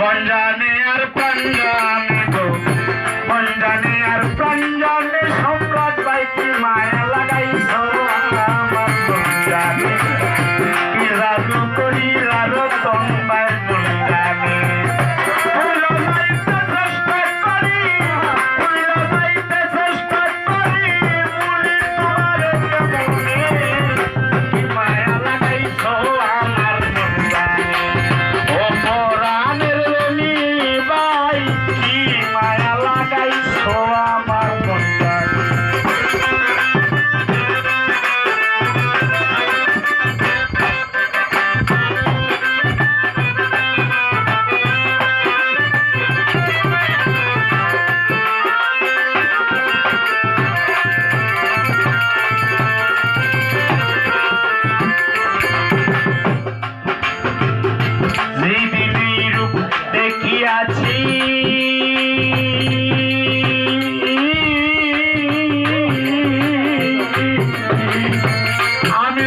বঞ্জানে আর পঞ্জানে গো। বঞ্জানে আর পঞ্জানে সম্রাট বাইকি মায়া লাগাইছ। আমার বঞ্জানে কি রাজু করি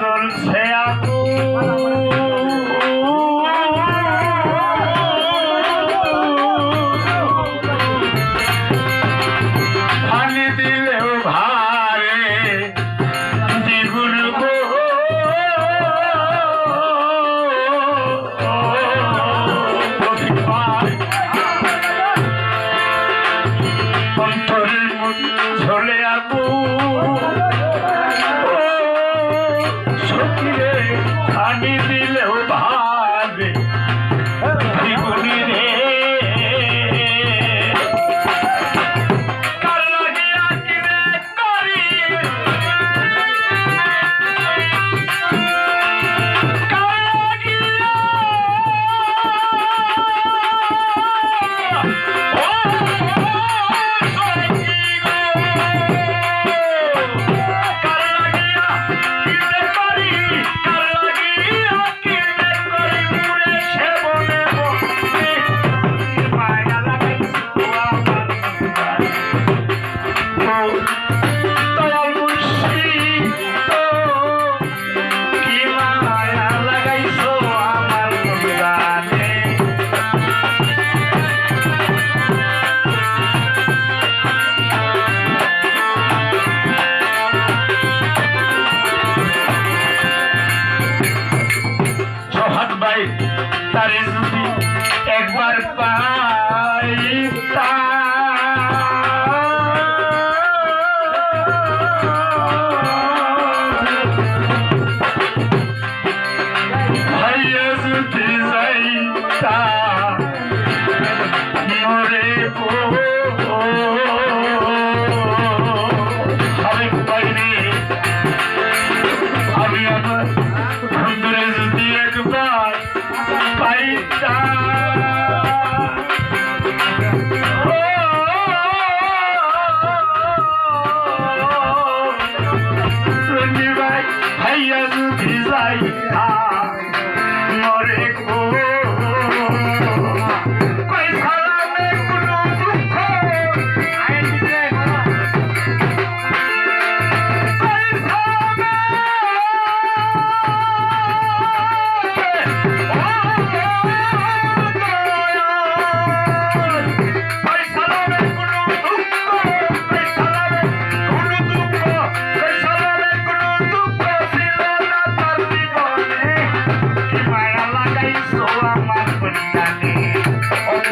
চলছে আগুন। ভাই তারে যদি একবার পাই তা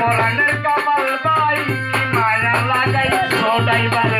অপরাণের কামাল কি মায়া লাগাই ড্রাইভারের বন্যানে